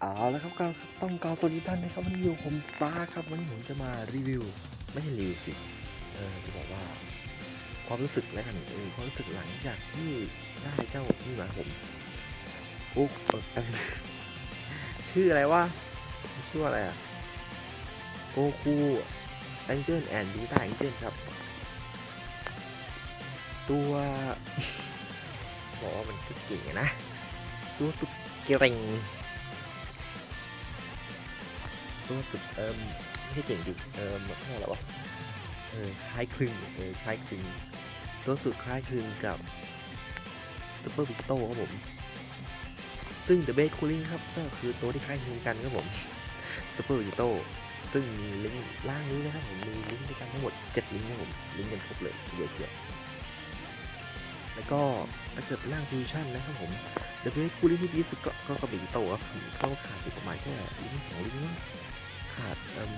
เอาแล้วครับก็ต้องกาวสวัสดีท่านนะครับวันนี้อยู่ผมซาครับวันนี้ผมจะมารีวิว ไม่ใช่รีวิวสิเออจะบอกว่า ความรู้สึกแล้วกันเออความรู้สึกหลังจากที่ได้เจ้านี่มาผมโอ้เอ่อชื่ออะไรวะชื่ออะไรอะโกคูแองเจิลแอนด์บีต้าแองเจิลครับ ตัวบอกว่ามันเก่งนะ ตัวสุดเก่ง ตัวสุดเอิมไม่ใช่เก่งดิเอิมเท่ไหร่วะเออคล้ายคลึงเออคล้ายคลึงตัวสุดคล้ายคลึงกับซูเปอร์วิกโตครับผม ซึ่งเดอะเบสคูลิ่งครับก็คือตัวที่คล้ายคลึงกันครับผมซูเปอร์วิกโตซึ่งมีลิงก์ล่างนี้นะครับผมมีลิงก์ด้วยกันทั้งหมด7ลิงก์ครับผมลิงก์กันครบเลยเดี๋ยวเชียแล้วก็ถ้าเกิดล่างฟิวชั่นนะครับผมเดอะเบสคูลิ่งที่ดีสุดก็ก็กระบี่โตครับเข้าขาดอยู่ประมาณแค่ลิงก์สองลิงก์ ขาดอ่ม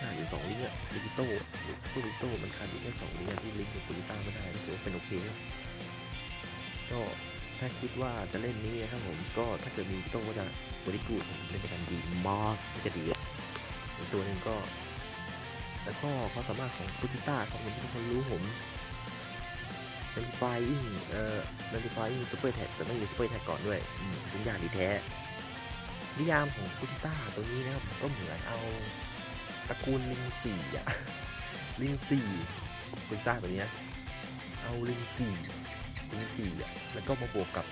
ขาดอยู่สองลิงก์อะดิจิโต้หรือซูดิโต้มันขาดอยู่แค่สองลิงก์อะที่ลิงก์กับปูริต้าไม่ได้ถือว่าเป็นโอเคครับก็ถ้าคิดว่าจะเล่นนี้นะครับผมก็ถ้าเกิดมีโต้ก็จะบริกูดเล่นกันดีมากก็จะดีอีกตัวหนึ่งก็ แล้วก็ความสามารถของปูริต้าของคนที่ทุกคนรู้ผมเป็นไฟอิงเอ่อเป็นไฟอิงซูเปอร์แท็กแต่ต้องมีซูเปอร์แท็กก่อนด้วยอืมทุกอย่างดีแท้ นิยามของกุชิต้าตัวนี้นะครับก็เหมือนเอาตระกูลลิงสี่อะลิงสี่กุชิต้าตัวนี้นะเอาลิงสี่ลิงสี่อะแล้วก็มาบวกกับ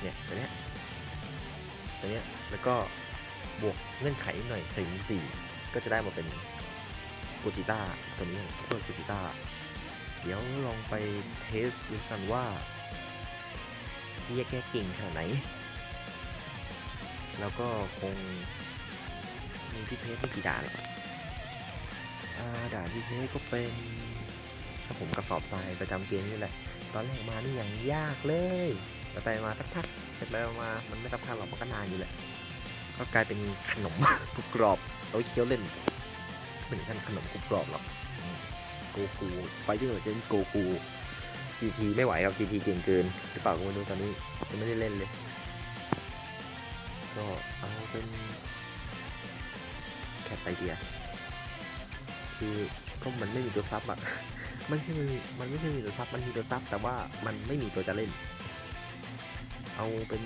เนี่ยตัวเนี้ยตัวเนี้ยแล้วก็บวกเงื่อนไขหน่อยใส่ลิงสี่ก็จะได้มาเป็นกุจิต้าตัวนี้ซุปเปอร์กุจิต้าเดี๋ยวลองไปเทสดูกันว่า ที่จะแก้เก่งขนาดไหน แล้วก็คงมีที่เพจไม่กี่ด่านหรอกอ่าด่านที่เพจก็เป็นถ้าผมกระสอบทรายประจำเกมนี่แหละ ตอนแรกมานี่ยังยากเลยแต่ไปมาสักพักเสร็จแล้วมา มันไม่สักพักหรอกมันก็นานอยู่แหละ ก็กลายเป็นขนมกรุบกรอบเอาเคี้ยวเล่นไม่ถึงขั้นขนมกรุบกรอบหรอกโกคูไฟที่เราจะโกคู GT ไม่ไหวครับ GT เก่งเกินหรือเปล่าก็ไม่รู้ตอนนี้ยังไม่ได้เล่นเลย ก็เอาเป็นแคปไอเดียคือก็มันไม่มีตัวซับอะมันใช่มันมันไม่ใช่มีตัวซับมันมีตัวซับแต่ว่ามันไม่มีตัวจะเล่น เอาเป็น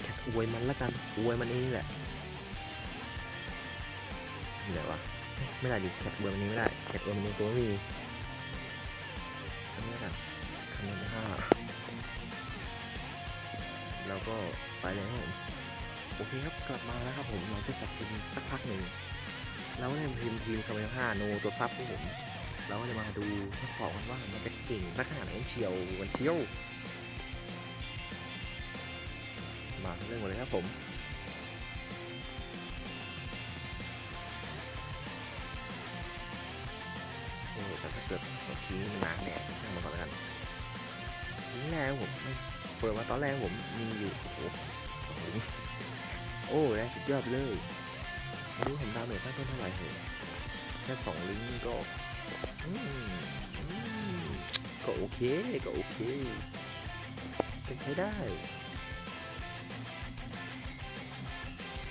แคปอวยมันละกันอวยมันเองแหละนี่ไหนวะไม่ได้ดิแคปอวยมันนี้ไม่ได้แคปอวยมันนี้ตัวไม่มี อันนี้ละกันคะแนนห้าแล้วก็ไปแล้วครับผมโอเคครับกลับมาแล้วครับผมเราจะจับเป็นสักพักหนึ่งแล้วในทีมทีมคะแนนห้าโนตัวซับครับผมเราก็จะมาดูทดสอบกันว่ามันจะเก่งสักขนาดไหนเชียววันเชียวมาเรื่องกันเลยครับผม ดเราทิ้งนานแดดช่างมันก่อนแล้วกันทิ้งแรกผมเปิดมาตอนแรกผมมีอยู่โอ้โหโอ้แรงสุดยอดเลยไม่รู้ผมดาวเมจตั้งต้นเท่าไหร่เหรอแค่สองลิงก์ก็ก็โอเคก็โอเคก็ใช้ได้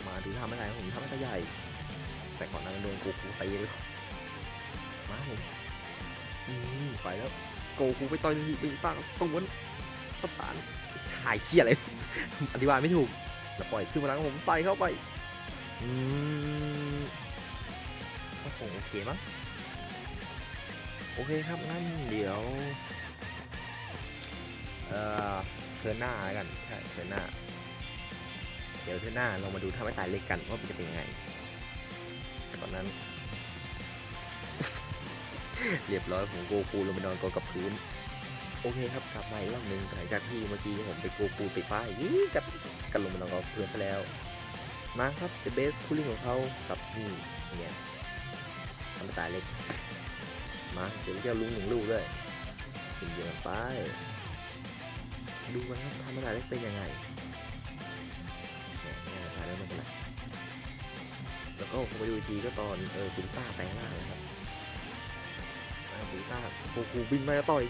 มาดูทำอะไรผมทำอะไรใหญ่ แต่ก่อนนั้นโดนกูกูตีเลยมาผม ไปแล้วโกกูไปต่อยมีป้าสวนประสานถ่ายเขี้ยอะไร อธิบายไม่ถูกแล้วปล่อยขึ้นมาแล้วผมใส่เข้าไป อืมก็คงโอเคมั้ง โอเคครับงั้นเดี๋ยว เอ่อเทิร์นหน้าแล้วกัน ใช่เทิร์นหน้า เดี๋ยวเทิร์นหน้าเรามาดูท่าไม้ตายเล็กกันว่ามันจะเป็นยังไงตอนนั้น เรียบร้อยผมโกกูลงไปนอนกองกับพื้น โอเคครับกลับมาอีกรอบหนึ่งหลังจากที่เมื่อกี้ผมไปโกกูติดป้ายยี่กับกันลงไปนอนกองกับพื้นไปแล้ว มาครับเดเบสคูลิ่งของเขากับนี่เนี่ยทำตายเล็ก มาเดี๋ยวจะลุงหนึ่งลูกด้วยถึงเยอะไป ดูกันครับทำตายเล็กเป็นยังไงเนี่ยเนี่ยตายแล้วไม่เป็นไรแล้วก็ผมไปดูทีก็ตอนเออคุณป้าแปลงร่างนะครับ อาบูต้าโกกูบินมาจะต่อย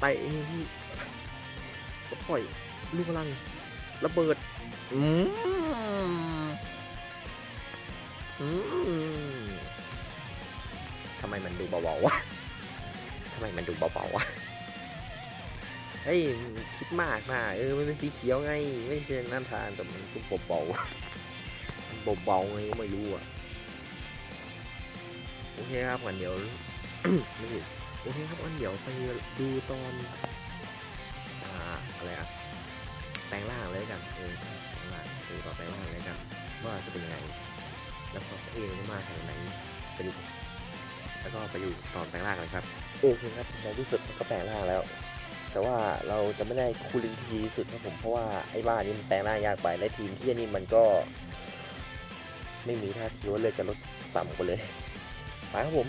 เตะนี่ที่ค่อยลูกพลังระเบิด อืมอืมทำไมมันดูเบาๆวะทำไมมันดูเบาๆวะเฮ้ยคิดมากนะเออมันเป็นสีเขียวไง ไม่ใช่น้ำทานแต่มันก็เบาๆเบาๆไงก็ไม่รู้อะโอเคครับงั้นเดี๋ยว ไม่โอเคครับงั้นเดี๋ยวไปดูตอนอ่าอะไรอะแปลงร่างเลยกันเออแปลงร่างดูต่อแปลงร่างเลยกันว่าจะเป็นยังไง แล้วก็เท่มากขนาดไหนไปดูแล้วก็ไปอยู่ตอนแปลงร่างกันครับโอเคครับในที่สุดก็แปลงร่างแล้ว แต่ว่าเราจะไม่ได้คูลิงที่ดีที่สุดครับผมเพราะว่าไอ้บ้านนี้มันแปลงร่างยากไปและทีมที่นี่มันก็ ไม่มีท่าทีว่าเลือดจะลดต่ำกว่าเลยไปครับผม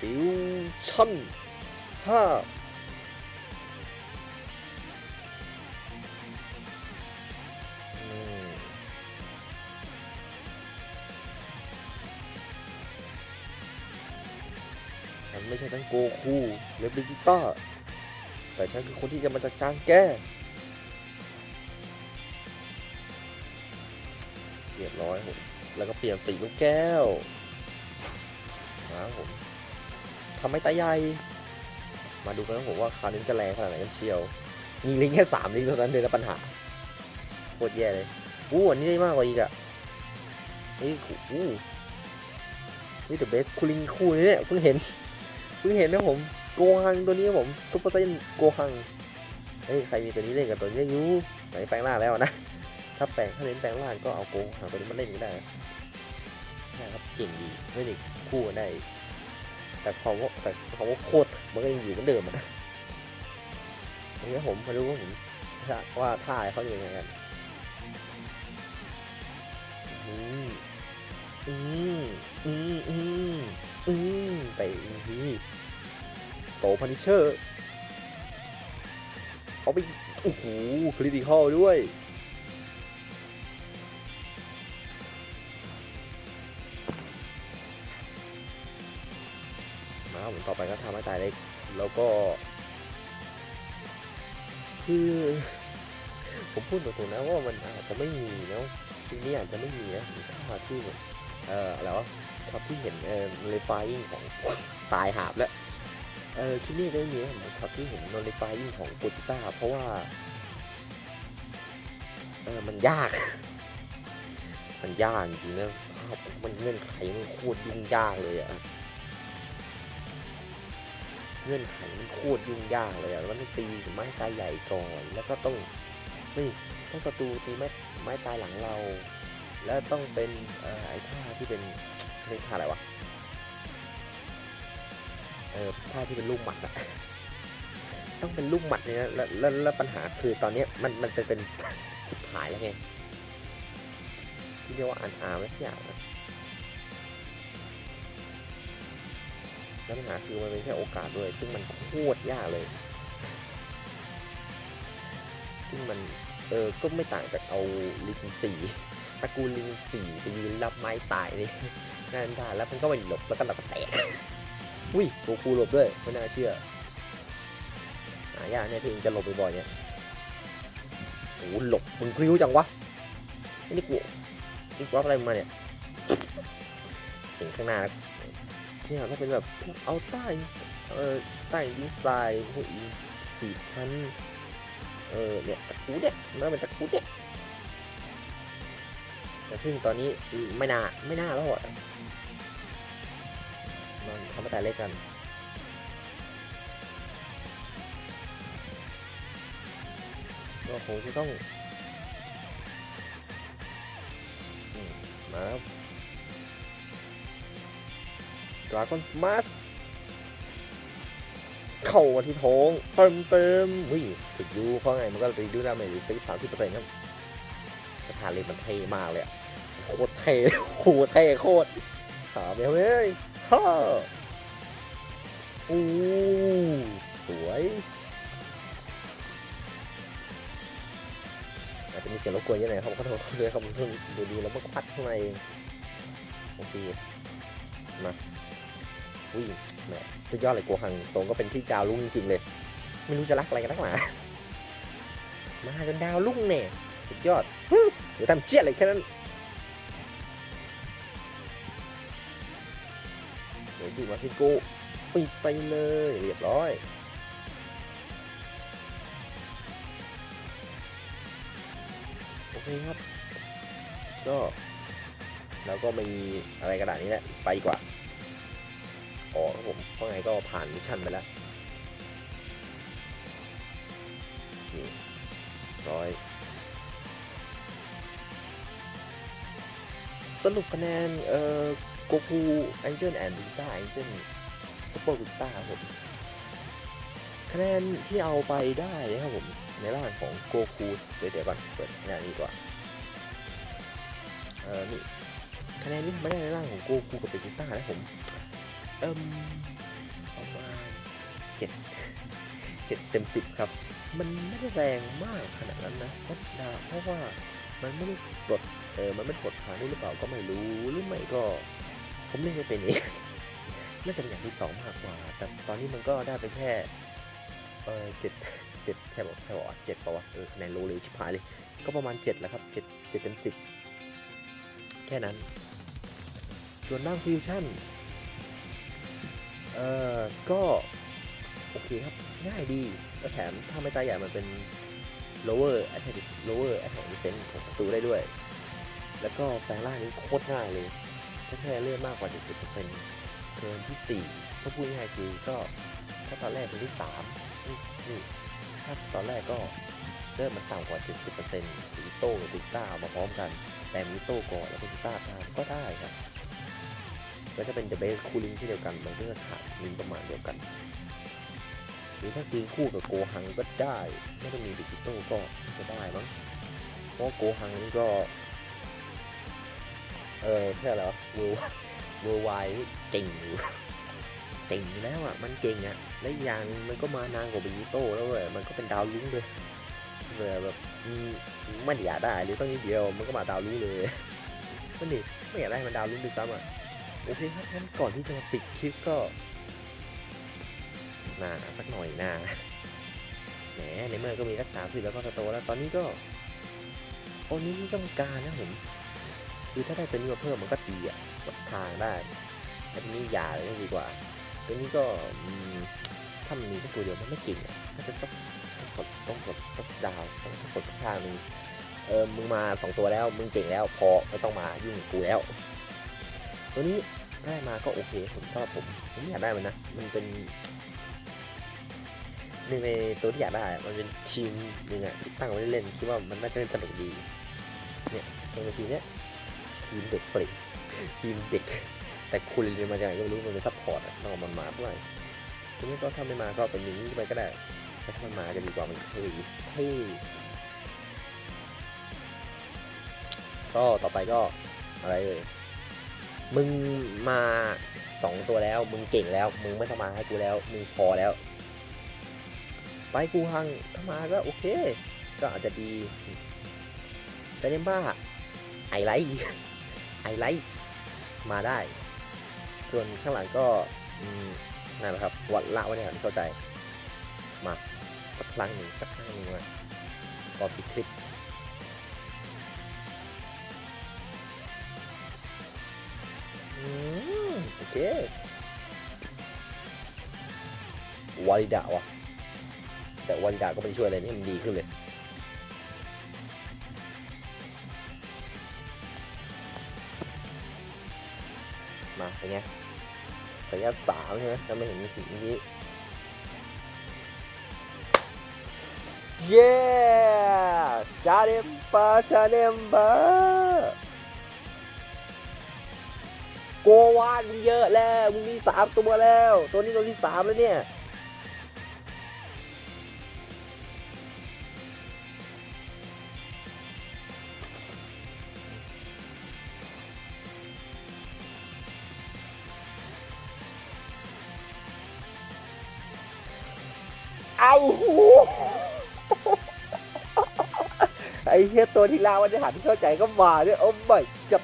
ฟิวชั่นห้าอืมฉันไม่ใช่ทั้งโกคูหรือบิจิต้า แต่ฉันคือคนที่จะมาจัดการแกเรียบร้อยผม แล้วก็เปลี่ยนสีลูกแก้วนะผม ทำให้ตาใหญ่ มาดูกันนะผมว่าคราวนี้จะแรงขนาดไหนกันเชียว มีลิงแค่สามลิงเท่านั้นเลยนะปัญหา โคตรแย่เลย อู้อันนี้ได้มากกว่าอีกอะนี่อู้นี่เดอะเบสคูลิงคู่นี้เนี่ยเพิ่งเห็น เพิ่งเห็นนะผม โกฮังตัวนี้ผมซุปเปอร์ไซน์โกฮัง เฮ้ยใครมีตัวนี้เล่นกับตัวนี้อยู่ไหนแปลงร่างแล้วนะ ถ้าแปลงถ้าเน้นแปลงร่างก็เอาโกหาตัวนี้มาเล่นก็ได้ใช่ครับเก่งดีไม่ได้คู่ได้ แต่ความว่าแต่ความว่าโคตรมันก็ยังอยู่เหมือนเดิมอะนะอันนี้ผมมาดูว่าผมว่าท่าเขาจะเป็นยังไงกันอืมอืมอืมอืมอืมแต่ทีโตพันิเชอร์เอาไปโอ้โหคริติคอลด้วย มาผมต่อไปก็ทำให้ตายเล็ก แล้วก็ คือ ผมพูดตรงๆนะว่ามันอาจจะไม่มีนะซีนี้อาจจะไม่มีนะช็อตที่แบบเอ่ออะไรวะช็อตที่เห็นเอ่อโนลิฟายของตายหาบแล้วเออที่นี่ได้มีนะผมช็อตที่เห็นโนลิฟายของโกจิต้าเพราะว่าเออมันยาก มันยากจริงนะมันเงื่อนไขมันโคตรยุ่งยากเลยอะ เงื่อนไขมันโคตรยุ่งยากเลยอะมันต้องตีไม้ตายใหญ่ก่อน แล้วก็ต้องนี่ต้องศัตรูตีไม้ไม้ตายหลังเรา แล้วต้องเป็นไอ้ท่าที่เป็นเรียกท่าอะไรวะเออท่าที่เป็นลูกหมัดอะต้องเป็นลูกหมัดเนี่ยนะแล้วแล้วแล้วปัญหาคือตอนนี้มันมันเป็นเป็นชิบหายแล้วไงที่เรียกว่าอันอาร์ไม่ใช่ แล้วปัญหาคือมันเป็นแค่โอกาสด้วย ซึ่งมันโคตรยากเลย ซึ่งมันเออก็ไม่ต่างจากเอาลิงสีตระกูลลิงสีไปยืนรับไม้ตายนี่นั่นได้แล้วมันก็ไปหลบแล้วก็หลับแตกอุ้ยโกคูหลบด้วยไม่น่าเชื่อหายากเนี่ยที่เองจะหลบบ่อยๆเนี่ยโอ้โหหลบมึงพริ้วจังวะนี่กูนี่กูรับอะไรมาเนี่ยเห็นข้างหน้าแล้ว เนี่ยถ้าเป็นแบบเอาใต้เออใต้ดีไซน์พวกอีสี่พันเออเนี่ยตะกูเนี่ยมันก็เป็นตะกูเนี่ยแต่ซึ่งตอนนี้ไม่น่าไม่น่าแล้วอะมันทำมาแต่เล็กกันก็คงจะต้องมมาครับ ดราก้อนสมาร์ทเข้ามาที่ท้องเติมเติมวิ่งถึกยูเพราะไงมันก็รีดูดาเมจหรือซิสามสิบเปอร์เซ็นต์ครับสถานเลยมันเท่มากเลยอะโคตรเท่โคตรเท่โคตรหาไปเลยฮ่าอู้สวยอาจจะมีเสียงรบกวนเยอะหน่อยครับขอโทษด้วยครับผมเพิ่งดูดีแล้วมันก็พัดเข้ามาเองโอเคมา อุ้ยแหมสุดยอดเลยโกหังทรงก็เป็นที่ดาวรุ่งจริงๆเลย ไม่รู้จะรักอะไรกันนักหนามาจนดาวรุ่งเนี่ยสุดยอดฮึ่มเดี๋ยวทำเชี่ยอะไรแค่นั้นเดี๋ยวจีมาที่กูปิดไปเลยเรียบร้อยโอเคครับ ก็เราก็มีอะไรกระดาษนี้แหละ ไปดีกว่า ก็ผ่านมิชชั่นไปแล้วนี่ร้อยสรุปคะแนน เอ่อโกคูแอเจิลแอนด์วิต้าแองเจิลซุปเปอร์วิต้าครับผมคะแนนที่เอาไปได้นะครับผม ในร่างของโกคูเดี๋ยวเดี๋ยวก่อนเปิดงานนี้ก่อนเอ่อนี่คะแนนที่ไม่ได้ในร่างของโกคูกับเบจิต้านะผม เอ่ม 7 เต็ม 10 ครับ มันไม่ได้แรงมากขนาดนั้นนะเพราะาเพราะว่ามันไม่ได้ปลดเออมันไม่ปลดขาด้วยหรือเปล่าก็ไม่รู้หรือไม่ก็ ผมเล่นไม่เป็นเองน่าจะเป็นอย่างที่สองมากกว่า แต่ตอนนี้มันก็ได้ไปแค่เออเจ็ดเจ็ดแค่บอกแค่บอกเจ็ดป่าวะเออคะแนนโลเลยชิบหายเลย ก็ประมาณเจ็ดแหละครับเจ็ดเจ็ดเต็มสิบแค่นั้น ส่วนด้านฟิวชั่นเออก็ โอเคครับ ง่ายดีแล้วแถมถ้าไม่ตายใหญ่มันเป็น lower attack lower attack defense ของศัตรูได้ด้วย แล้วก็แปลงร่างนี้โคตรง่ายเลยแค่แค่เลือดมากกว่า 70%เทิร์นที่4ก็พูดง่ายๆคือก็ถ้าตอนแรกเป็นที่3นี่นี่ถ้าตอนแรกก็เลือดมันต่ำกว่า 70%หรือโต้หรือติต้ามาพร้อมกัน แต่มีโต้ก่อนแล้วก็ติต้าตามก็ได้ครับก็จะเป็น The Base Cooling ที่เดียวกันมันก็จะขาดมินประมาณเดียวกัน หรือถ้าคือคู่กับโกหังก็ได้ไม่ต้องมีดิจิโต้ก็จะได้มั้งเพราะโกหังนี่ก็ เออแค่อะไรวเวอร์เวอร์ไวเก่งอยู่เก่งแล้วอะมันเก่งอะและอย่างมันก็มานานกว่าดิจิโต้แล้วเว้ยมันก็เป็นดาวลุ้งเลยแบบแบบไม่อยากได้หรือต้องนิดเดียวมันก็มาดาวลุ้งเลยนั่นดิไม่อยากได้มันดาวลุ้งด้วยซ้ำอะโอเคครับงั้นก่อนที่จะมาปิดคลิปก็ นาสักหน่อยนาแหมในเมื่อก็มีรักษาสิแล้วก็สโตแล้วตอนนี้ก็ตอนนี้ต้องการนะผมคือถ้าได้ตัวนี้มาเพิ่มมันก็ดีอะกดทางได้แต่ทีนี้อย่าเลยดีกว่า ตัวนี้ก็ถ้ามันมีแค่ตัวเดียวมันไม่เก่งอะถ้าจะต้องกดต้องกดต้องดาวต้องกดสักทางนึงเออมึงมาสองตัวแล้วมึงเก่งแล้วพอไม่ต้องมายุ่งกูแล้ว ตัวนี้ได้มาก็โอเคผมชอบผมผมอยากได้มันนะ มันเป็น หนึ่งในตัวที่อยากได้มันเป็นทีมหนึ่งอะที่ตั้งไว้เล่นคิดว่ามันน่าจะเล่นสนุกดี เนี่ยในทีเนี้ยทีมเด็กเปรตทีมเด็ก แต่คุณเรียนมาจากไหนก็ไม่รู้มันเป็นซัพพอร์ตอะต้องมันมาเท่าไหร่ทีนี้ก็ถ้าไม่มาก็เป็นอย่างนี้ไปก็ได้แต่ถ้ามันมาจะดีกว่ามันเท่เท่ก็ต่อไปก็อะไรเอ่ยมึงมาสองตัวแล้ว มึงเก่งแล้ว มึงไม่ต้องมาให้กูแล้ว มึงพอแล้ว ไปกูหังถ้ามาก็โอเค ก็อาจจะดีแต่เนี่ยบ้าไอไลท์ไอไลท์มาได้ ส่วนข้างหลังก็นั่นแหละครับ วัดละไว้เนี่ยครับเข้าใจ มาสักครั้งหนึ่งสักครั้งหนึ่งมาก่อนปิดคลิปอืมโอเควาลิดะวะ แต่วาลิดะก็ไม่ช่วยอะไรนี่มันดีขึ้นเลย มาเป็นไงระยะสามใช่ไหมถ้าไม่เห็นมีสิ่งนี้เย้จาเดมปาจาเดมบาโกวานมึงเยอะแล้ว มึงมีสามตัวแล้ว ตัวนี้ตัวที่สามแล้วเนี่ย ไอ้เหี้ยตัวที่ลาวันจะหันเข้าใจก็มาเนี่ยโอ้ไม่จับ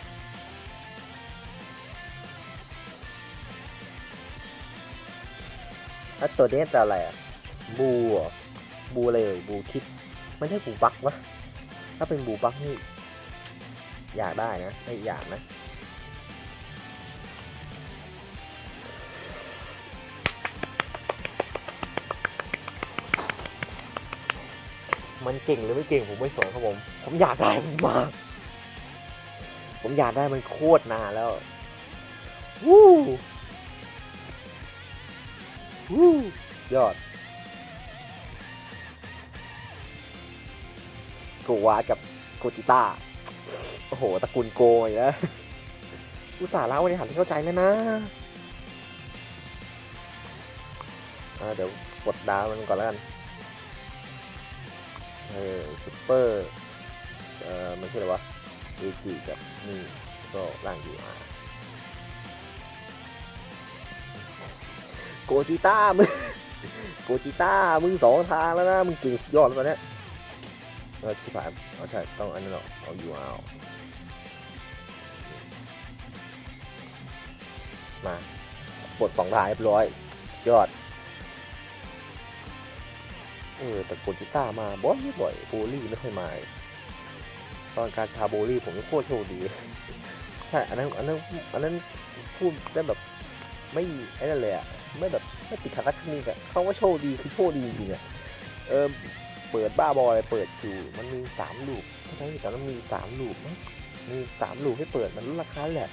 แล้วตัวนี้แต่อะไรอะ บูเหรอบูอะไรเอ่ยบูคิดไม่ใช่บูบักวะถ้าเป็นบูบักนี่ อยากได้นะไม่อยากนะ มันเก่งหรือไม่เก่งผมไม่สนครับผม ผมอยากได้มันมาก ผมอยากได้มันโคตรนานแล้ววู้วู้ยอดโกวากับโกจิต้า โอ้โหตระกูลโกอีกแล้วอุตส่าห์เล่าในหันที่เข้าใจแล้วนะเดี๋ยวกดดาวมันก่อนแล้วกัน เออซุปเปอร์เอ่อมันชื่ออะไรวะเอจิกับนี่ก็ร่างอยู่อะโกจิต้ามึงโกจิต้ามึงสองทางแล้วนะมึงเก่งยอดแล้วตอนเนี้ยเออชิบหายเอาใช่ต้องอันนี้หรอเอาอยู่เอามาปลดสองทางเรียบร้อยยอด เออแต่โกจิต้ามาบ่อยบ่อยโบลี่ไม่ค่อยมาตอนการชาโบลี่ผมนี่โคตรโชคดีใช่อันนั้นอันนั้นอันนั้นพูดได้แบบไม่ไอ้นั่นเลยอะไม่แบบไม่ติดขัดรักนี่อะเขาว่าโชคดีคือโชคดีจริงอะเออเปิดบ้าบออะไรเปิดอยู่มันมีสามลูกใช่แต่มันมีสามลูกมั้งมีสามลูกให้เปิดมันลดราคาแหละ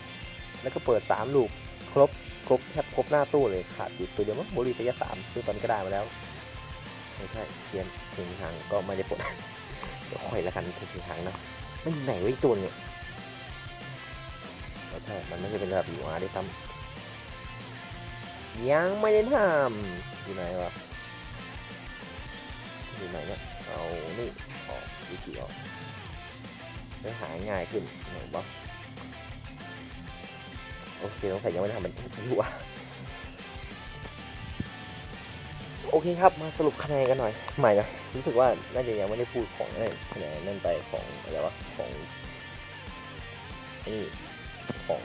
แล้วก็เปิดสามลูกครบครบแทบครบหน้าตู้เลยขาดอยู่ตัวเดียวมั้งโบลี่ระยะสามซึ่งตอนก็ได้มาแล้ว ไม่ใช่เทียนถึงทางก็ไม่ได้ปลดเดี๋ยวค่อยละกันถึงทางนะมันอยู่ไหนไว้ตัวเนี่ยไม่ใช่ มันไม่ใช่เป็นระดับอยู่อาได้ทำยังไม่ได้ทำอยู่ไหนวะอยู่ไหนเนี่ยเอานี่ออกดีจีออกได้หาง่ายขึ้นหนวะโอเคต้องใส่ยังไม่ได้ทำเป็นอยู่อะ โอเคครับมาสรุปคะแนนกันหน่อยใหม่นะรู้สึกว่าน่าจะยังไม่ได้พูดของนั่นคะแนนนั่นไปของอะไรวะของนี่ของ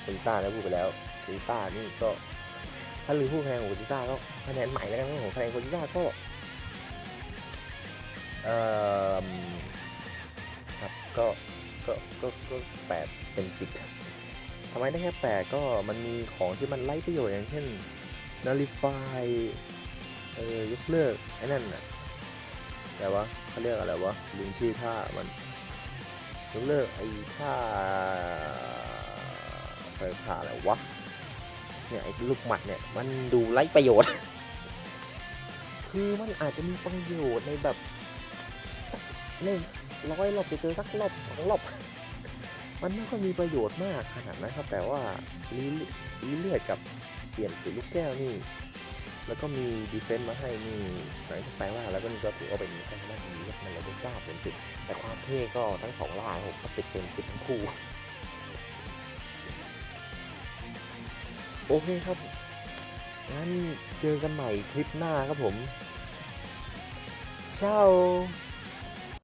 โคจิต้าแล้วพูดไปแล้วโคจิต้านี่ก็ถ้าลืมพูดคะแนนของโคจิต้าก็คะแนนใหม่แล้วกันของคะแนนโคจิต้าก็เอ่อครับก็ก็ก็ก็แปดเป็นสิบทำไมได้แค่แปดก็มันมีของที่มันไร้ประโยชน์อย่างเช่น นาฬิฟายเออยกเลิกไอ้นั่นน่ะแต่ว่าเขาเรียกอะไรวะลืมชื่อท่ามันยกเลิกไอ้ท่าไฟผ่าอะไรวะเนี่ยไอ้ลูกหมัดเนี่ยมันดูไร้ประโยชน์ คือมันอาจจะมีประโยชน์ในแบบสักหนึ่งร้อยรอบจะเจอสักรอบสองรอบมันไม่ค่อยมีประโยชน์มากขนาดนั้นครับ แต่ว่าลีลีเลือดกับ ปลี่ยนสีลูกแก้วนี่ แล้วก็มีดีเฟนต์มาให้นี่ไหนที่แปลว่าแล้วก็นี่ก็ถือว่าเป็นแค่หน้าที่มันเลยเป็นเก้าเป็นสิบแต่ความเท่ก็ทั้งสองลายหกสิบเป็นสิบทั้งคู่โอเคครับงั้นเจอกันใหม่คลิปหน้าครับผม เช้า